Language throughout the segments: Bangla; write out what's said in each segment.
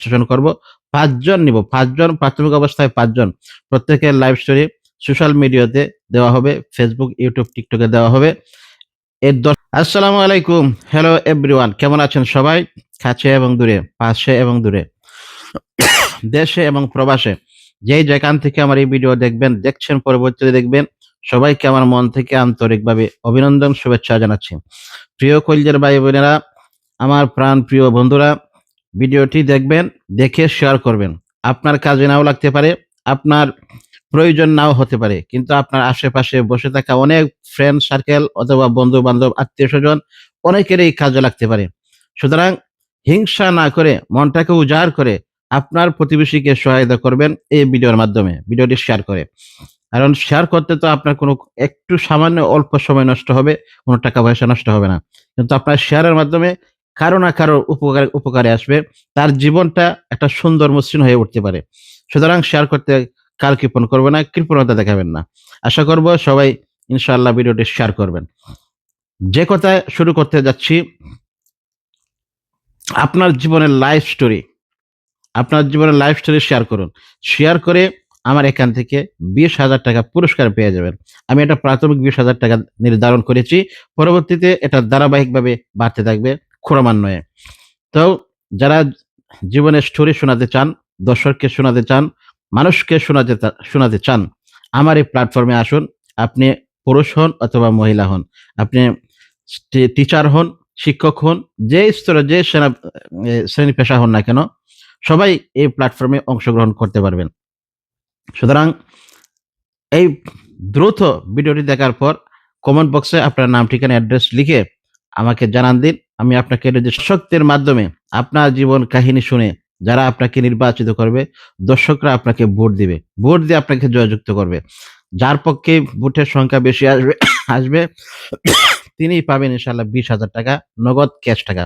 সেশন করব। পাঁচজন নিব। পাঁচজন প্রাথমিক অবস্থায় পাঁচজন। প্রত্যেকের লাইভ স্টোরি সোশ্যাল মিডিয়াতে দেওয়া হবে। ফেসবুক ইউটিউব টিকটকে দেওয়া হবে। এর দশ আসসালামু আলাইকুম। হ্যালো এভরিওয়ান কেমন আছেন সবাই? কাছে এবং দূরে, পাশে এবং দূরে, দেশে এবং প্রবাসে। যেই যেখান থেকে আমার এই ভিডিও দেখবেন, দেখছেন, পরবর্তীতে দেখবেন, সবাইকে আমার মন থেকে আন্তরিকভাবে অভিনন্দন, শুভেচ্ছা জানাচ্ছি। প্রিয় কলজের ভাই বোনেরা আমার প্রাণ প্রিয় বন্ধুরা ভিডিওটি দেখবেন, দেখে শেয়ার করবেন। আপনার কাজে নাও লাগতে পারে, আপনার প্রয়োজন নাও হতে পারে। কিন্তু আপনার আশেপাশে বসে থাকা অনেক ফ্রেন্ড সার্কেল অথবা বন্ধু বান্ধব আত্মীয় স্বজন অনেকেরই কাজে লাগতে পারে। সুতরাং হিংসা না করে, মনটাকে উজাড় করে আপনার প্রতিবেশীকে সহায়তা করবেন এই ভিডিওর মাধ্যমে, ভিডিওটি শেয়ার করে। কারণ শেয়ার করতে তো আপনার কোনো একটু সামান্য অল্প সময় নষ্ট হবে, কোনো টাকা পয়সা নষ্ট হবে না। কিন্তু আপনার শেয়ারের মাধ্যমে কারও না কারও উপকার, উপকারে আসবে। তার জীবনটা একটা সুন্দর মসৃণ হয়ে উঠতে পারে। সুতরাং শেয়ার করতে কাল কৃপণ করবে না, কৃপণতা দেখাবেন না। আশা করব সবাই ইনশাআল্লাহ ভিডিওটি শেয়ার করবেন। যে কথা শুরু করতে যাচ্ছি, আপনার জীবনের লাইফ স্টোরি আপনার জীবনের লাইফ স্টোরি শেয়ার করুন। শেয়ার করে আমার এখান থেকে বিশ হাজার টাকা পুরস্কার পেয়ে যাবেন। আমি এটা প্রাথমিক বিশ হাজার টাকা নির্ধারণ করেছি। পরবর্তীতে এটা ধারাবাহিকভাবে বাড়তে থাকবে। ক্রমান্বয়ে। তো যারা জীবনের স্টোরি শোনাতে চান, দর্শককে শোনাতে চান, মানুষকে শোনাতে শোনাতে চান, আমার এই প্ল্যাটফর্মে আসুন। আপনি পুরুষ হন অথবা মহিলা হন, আপনি টিচার হন, শিক্ষক হন, যে স্তরে, যে সেনা শ্রেণি পেশা হন না কেন, সবাই এই প্ল্যাটফর্মে অংশগ্রহণ করতে পারবেন। সুতরাং এই দ্রুত ভিডিওটি দেখার পর কমেন্ট বক্সে আপনার নাম, ঠিকানা অ্যাড্রেস লিখে আমাকে জানান দিন। আমি আপনাকে দর্শকদের মাধ্যমে আপনার জীবন কাহিনী শুনে যারা আপনাকে নির্বাচিত করবে, দর্শকরা আপনাকে ভোট দিবে। ভোট দিয়ে আপনাকে জয়যুক্ত করবে। যার পক্ষে ভোটের সংখ্যা বেশি আসবে আসবে তিনিই পাবেন ইনশাল্লাহ বিশ হাজার টাকা, নগদ ক্যাশ টাকা।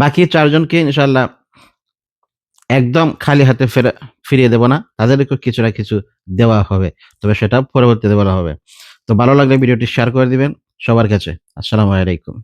বাকি চারজনকে ইনশাল্লাহ একদম খালি হাতে ফেরা, ফিরিয়ে দেবো না। তাদেরকে কিছু না কিছু দেওয়া হবে, তবে সেটা পরবর্তীতে বলা হবে। তো ভালো লাগলে ভিডিওটি শেয়ার করে দিবেন সবার কাছে। আসসালামু আলাইকুম।